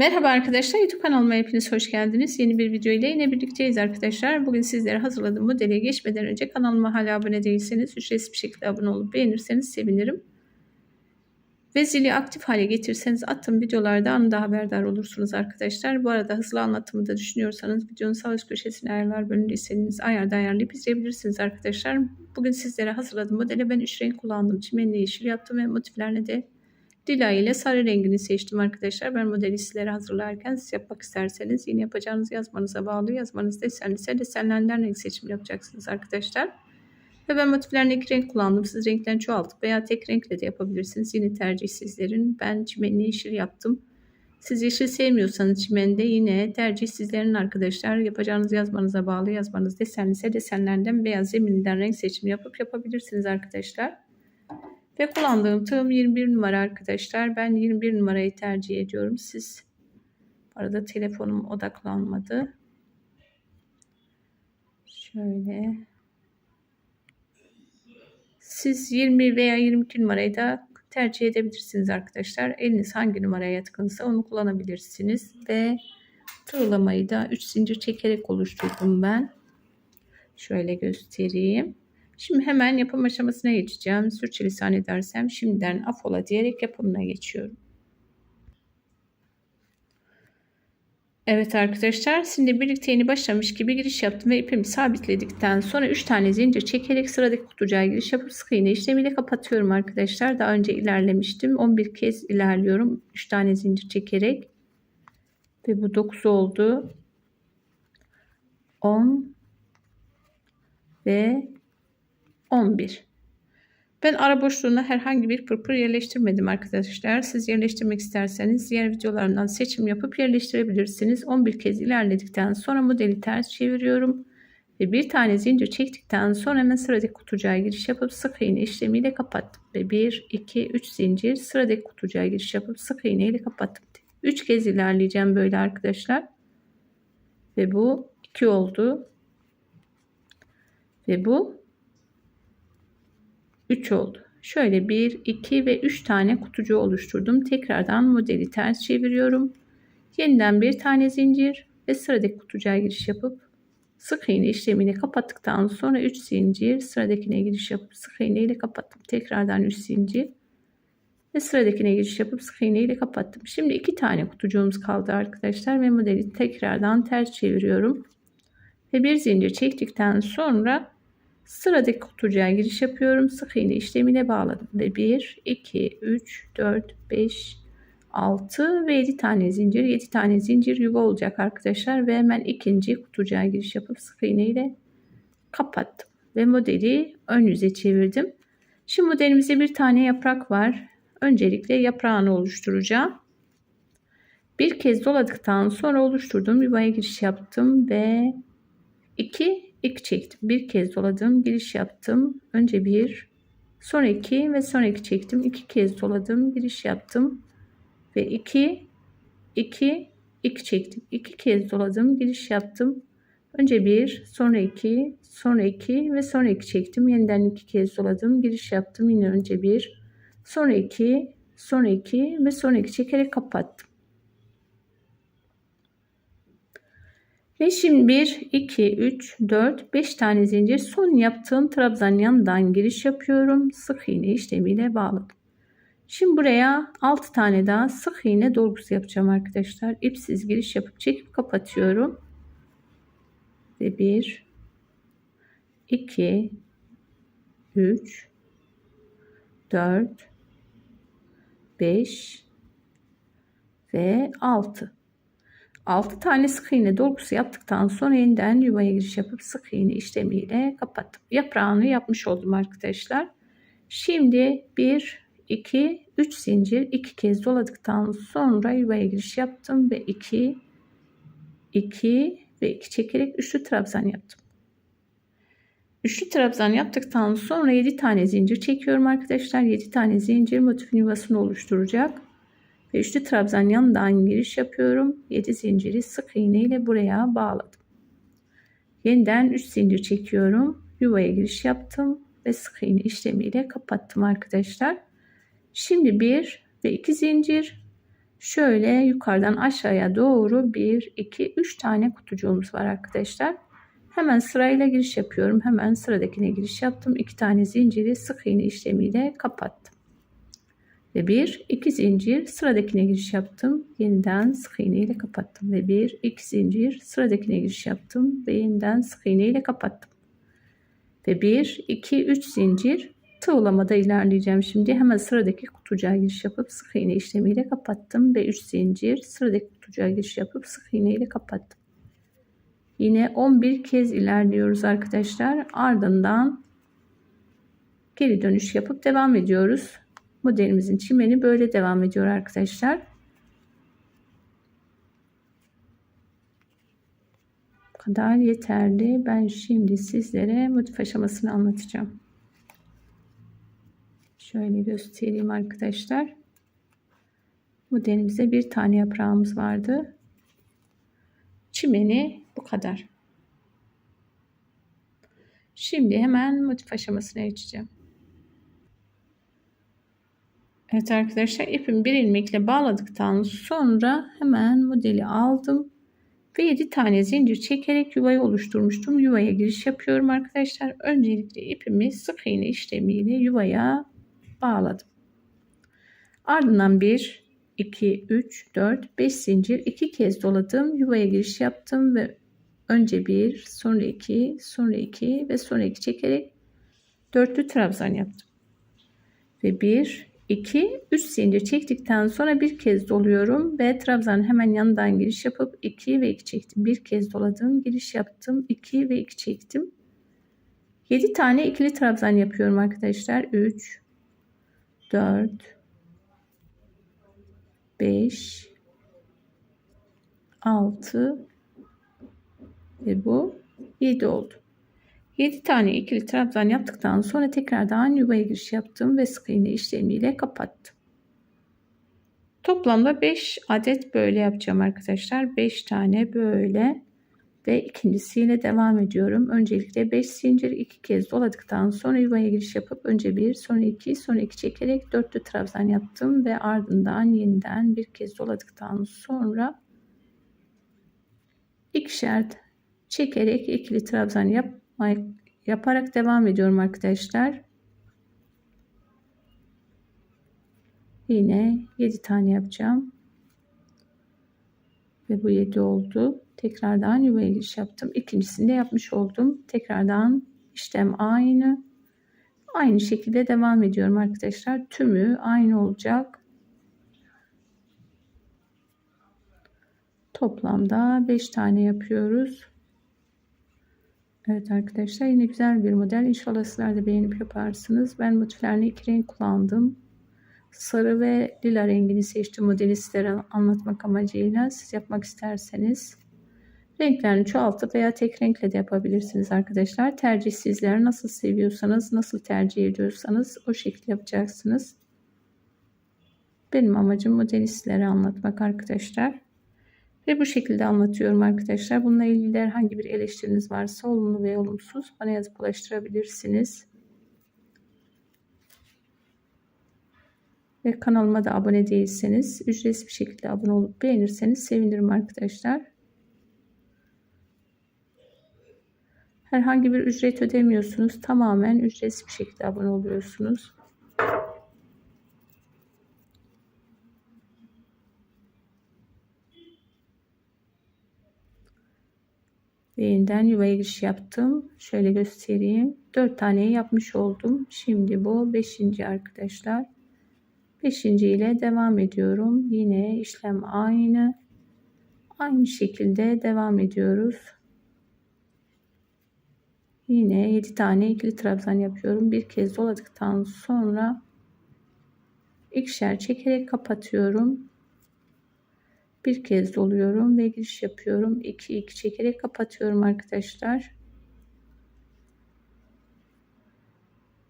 Merhaba arkadaşlar YouTube kanalıma hepiniz hoş geldiniz. Yeni bir video ile yine birlikteyiz arkadaşlar. Bugün sizlere hazırladığım modele geçmeden önce kanalıma hala abone değilseniz ücretsiz bir şekilde abone olup beğenirseniz sevinirim. Ve zili aktif hale getirirseniz attığım videolarda anında haberdar olursunuz arkadaşlar. Bu arada hızlı anlatımı da düşünüyorsanız videonun sağ üst köşesine ayarlar bölümünde istediğiniz ayarda ayarlayıp izleyebilirsiniz arkadaşlar. Bugün sizlere hazırladığım modele ben 3 renk kullandım. Çimenli yeşil yaptım ve motiflerine de Lila ile sarı rengini seçtim arkadaşlar. Ben modeli sizlere hazırlarken siz yapmak isterseniz yine yapacağınız yazmanıza bağlı. Yazmanız desenliyse desenlerden renk seçimi yapacaksınız arkadaşlar. Ve ben motiflerine iki renk kullandım. Siz renklerini çoğaltıp veya tek renkle de yapabilirsiniz. Yine tercih sizlerin. Ben çimenli yeşil yaptım. Siz yeşil sevmiyorsanız çimende yine tercih sizlerin arkadaşlar. Yapacağınız yazmanıza bağlı. Yazmanız desenliyse desenlerden beyaz zeminden renk seçimi yapıp yapabilirsiniz arkadaşlar. Ve kullandığım tığım 21 numara arkadaşlar. Ben 21 numarayı tercih ediyorum. Siz arada telefonum odaklanmadı. Şöyle. Siz 20 veya 22 numarayı da tercih edebilirsiniz arkadaşlar. Eliniz hangi numaraya yatkınsa onu kullanabilirsiniz. Ve tığlamayı da 3 zincir çekerek oluşturdum ben. Şöyle göstereyim. Şimdi hemen yapım aşamasına geçeceğim. Sürçülisan edersem şimdiden afola diyerek yapımına geçiyorum. Evet arkadaşlar şimdi birlikte yeni başlamış gibi giriş yaptım ve ipimi sabitledikten sonra 3 tane zincir çekerek sıradaki kutucuğa giriş yapıp sık iğne işlemiyle kapatıyorum arkadaşlar. Daha önce ilerlemiştim. 11 kez ilerliyorum. 3 tane zincir çekerek. Ve bu 9 oldu. 10 ve 11. Ben ara boşluğuna herhangi bir pırpır yerleştirmedim arkadaşlar. Siz yerleştirmek isterseniz diğer videolarından seçim yapıp yerleştirebilirsiniz. 11 kez ilerledikten sonra modeli ters çeviriyorum. Ve bir tane zincir çektikten sonra hemen sıradaki kutucuğa giriş yapıp sık iğne işlemiyle kapattım. Ve 1, 2, 3 zincir sıradaki kutucuğa giriş yapıp sık iğne ile kapattım. 3 kez ilerleyeceğim böyle arkadaşlar. Ve bu 2 oldu. Ve bu 3 oldu. Şöyle 1, 2 ve 3 tane kutucu oluşturdum. Tekrardan modeli ters çeviriyorum. Yeniden bir tane zincir ve sıradaki kutucuğa giriş yapıp sık iğne işlemini kapattıktan sonra 3 zincir sıradakine giriş yapıp sık iğne ile kapattım. Tekrardan 3 zincir ve sıradakine giriş yapıp sık iğne ile kapattım. Şimdi 2 tane kutucuğumuz kaldı arkadaşlar ve modeli tekrardan ters çeviriyorum. Ve bir zincir çektikten sonra Sıradaki kutucuğa giriş yapıyorum. Sık iğne işlemine bağladım. Ve 1, 2, 3, 4, 5, 6 ve 7 tane zincir. 7 tane zincir yuva olacak arkadaşlar. Ve hemen ikinci kutucuğa giriş yapıp sık iğne ile kapattım. Ve modeli ön yüze çevirdim. Şimdi modelimizde bir tane yaprak var. Öncelikle yaprağını oluşturacağım. Bir kez doladıktan sonra oluşturduğum yuvaya giriş yaptım ve 2 2 çektim. Bir kez doladım. Giriş yaptım. Önce bir, sonra iki ve sonra iki çektim. İki kez doladım. Giriş yaptım. Ve iki, iki, iki çektim. İki kez doladım. Giriş yaptım. Önce bir, sonra iki, sonra iki ve sonra iki çektim. Yeniden iki kez doladım. Giriş yaptım. Yine önce bir, sonra iki, sonra iki ve sonra iki çekerek kapattım. Ve şimdi 1, 2, 3, 4, 5 tane zincir son yaptığım trabzan yanından giriş yapıyorum. Sık iğne işlemiyle bağladım. Şimdi buraya 6 tane daha sık iğne dolgusu yapacağım arkadaşlar. İpsiz giriş yapıp çekip kapatıyorum. Ve 1, 2, 3, 4, 5 ve 6. 6 tane sık iğne dolgusu yaptıktan sonra yeniden yuvaya giriş yapıp sık iğne işlemiyle kapattım. Yaprağını yapmış oldum arkadaşlar. Şimdi 1, 2, 3 zincir 2 kez doladıktan sonra yuvaya giriş yaptım ve 2, 2 ve 2 çekerek üçlü trabzan yaptım. Üçlü trabzan yaptıktan sonra 7 tane zincir çekiyorum arkadaşlar. 7 tane zincir motifin yuvasını oluşturacak. Ve üçlü trabzan yanından giriş yapıyorum. 7 zinciri sık iğne ile buraya bağladım. Yeniden 3 zincir çekiyorum. Yuvaya giriş yaptım ve sık iğne işlemiyle kapattım arkadaşlar. Şimdi 1 ve 2 zincir Şöyle yukarıdan aşağıya doğru 1, 2, 3 tane kutucuğumuz var arkadaşlar. Hemen sırayla giriş yapıyorum. Hemen sıradakine giriş yaptım. 2 tane zinciri sık iğne işlemiyle kapattım. Ve 1, 2 zincir sıradakine giriş yaptım. Yeniden sık iğne ile kapattım. Ve 1, 2 zincir sıradakine giriş yaptım. Ve yeniden sık iğne ile kapattım. Ve 1, 2, 3 zincir tığlamada ilerleyeceğim. Şimdi hemen sıradaki kutucuğa giriş yapıp sık iğne işlemiyle kapattım. Ve 3 zincir sıradaki kutucuğa giriş yapıp sık iğne ile kapattım. Yine 11 kez ilerliyoruz arkadaşlar. Ardından geri dönüş yapıp devam ediyoruz. Modelimizin çimeni böyle devam ediyor arkadaşlar. Bu kadar yeterli. Ben şimdi sizlere motif aşamasını anlatacağım. Şöyle göstereyim arkadaşlar. Modelimizde bir tane yaprağımız vardı. Çimeni bu kadar. Şimdi hemen motif aşamasına geçeceğim. Evet arkadaşlar ipimi bir ilmekle bağladıktan sonra hemen modeli aldım. Ve 7 tane zincir çekerek yuvayı oluşturmuştum. Yuvaya giriş yapıyorum arkadaşlar. Öncelikle ipimi sık iğne işlemiyle yuvaya bağladım. Ardından 1, 2, 3, 4, 5 zincir 2 kez doladım. Yuvaya giriş yaptım ve önce 1, sonra 2, sonra 2 ve sonra 2 çekerek dörtlü trabzan yaptım. Ve 1, 2, 3 zincir çektikten sonra bir kez doluyorum ve trabzanın hemen yanından giriş yapıp 2 ve 2 çektim. Bir kez doladım, giriş yaptım, 2 ve 2 çektim. 7 tane ikili trabzan yapıyorum arkadaşlar. 3 4 5 6 ve bu 7 oldu. 7 tane ikili trabzan yaptıktan sonra tekrardan yuvaya giriş yaptım ve sık iğne işlemiyle kapattım. Toplamda 5 adet böyle yapacağım arkadaşlar. 5 tane böyle ve ikincisiyle devam ediyorum. Öncelikle 5 zincir 2 kez doladıktan sonra yuvaya giriş yapıp önce 1 sonra 2 sonra 2 çekerek dörtlü trabzan yaptım ve ardından yeniden bir kez doladıktan sonra ikişer çekerek ikili trabzan yap yaparak devam ediyorum arkadaşlar. Yine 7 tane yapacağım. Ve bu 7 oldu. Tekrardan yuvaya giriş yaptım. İkincisini de yapmış oldum. Tekrardan işlem aynı. Aynı şekilde devam ediyorum arkadaşlar. Tümü aynı olacak. Toplamda 5 tane yapıyoruz. Evet arkadaşlar yine güzel bir model. İnşallah sizler de beğenip yaparsınız. Ben motiflerini iki renk kullandım. Sarı ve lila rengini seçtim modeli sizlere anlatmak amacıyla. Siz yapmak isterseniz renklerini çoğaltıp veya tek renkle de yapabilirsiniz arkadaşlar. Tercih sizler nasıl seviyorsanız, nasıl tercih ediyorsanız o şekilde yapacaksınız. Benim amacım modeli sizlere anlatmak arkadaşlar. Ve bu şekilde anlatıyorum arkadaşlar. Bununla ilgili herhangi bir eleştiriniz varsa olumlu ve olumsuz bana yazıp ulaştırabilirsiniz. Ve kanalıma da abone değilseniz ücretsiz bir şekilde abone olup beğenirseniz sevinirim arkadaşlar. Herhangi bir ücret ödemiyorsunuz. Tamamen ücretsiz bir şekilde abone oluyorsunuz. Ve yeniden yuvaya giriş yaptım. Şöyle göstereyim. 4 tane yapmış oldum. Şimdi bu 5. arkadaşlar. 5. ile devam ediyorum. Yine işlem aynı. Aynı şekilde devam ediyoruz. Yine 7 tane ikili trabzan yapıyorum. Bir kez doladıktan sonra ikişer çekerek kapatıyorum bir kez doluyorum ve giriş yapıyorum. 2 2 çekerek kapatıyorum arkadaşlar.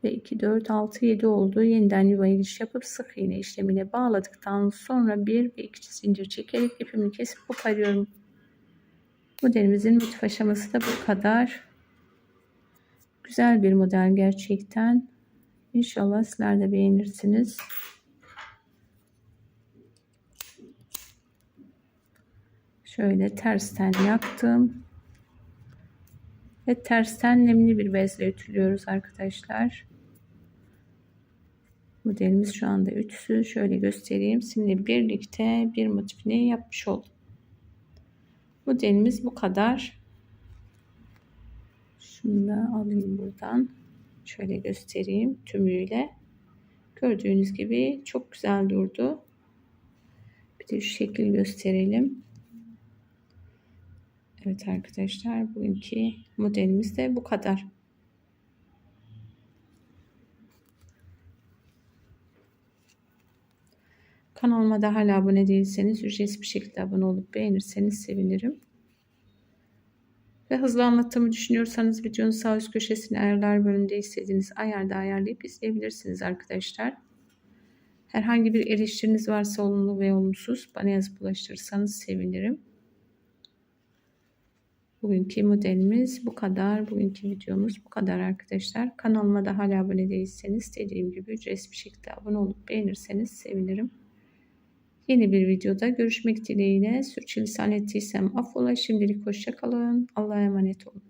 Ve 2 4 6 7 oldu. Yeniden yuvaya giriş yapıp sık iğne işlemiyle bağladıktan sonra 1 ve 2 zincir çekerek ipimi kesip koparıyorum. Modelimizin motif aşaması da bu kadar. Güzel bir model gerçekten. İnşallah sizler de beğenirsiniz Şöyle tersten yaktım. Ve tersten nemli bir bezle ütülüyoruz arkadaşlar. Modelimiz şu anda ütüsü. Şöyle göstereyim. Sizinle birlikte bir motifini yapmış oldum. Modelimiz bu kadar. Şunu da alayım buradan. Şöyle göstereyim tümüyle. Gördüğünüz gibi çok güzel durdu. Bir de şu şekil gösterelim. Evet arkadaşlar bugünkü modelimiz de bu kadar. Kanalıma da hala abone değilseniz ücretsiz bir şekilde abone olup beğenirseniz sevinirim. Ve hızlı anlattığımı düşünüyorsanız videonun sağ üst köşesine ayarlar bölümünde istediğiniz ayarda ayarlayıp izleyebilirsiniz arkadaşlar. Herhangi bir eleştiriniz varsa olumlu ve olumsuz bana yazıp ulaştırırsanız sevinirim. Bugünkü modelimiz bu kadar. Bugünkü videomuz bu kadar arkadaşlar. Kanalıma da hala abone değilseniz dediğim gibi ücretsiz bir şekilde abone olup beğenirseniz sevinirim. Yeni bir videoda görüşmek dileğiyle. Sürçülisan ettiysem affola. Şimdilik hoşçakalın. Allah'a emanet olun.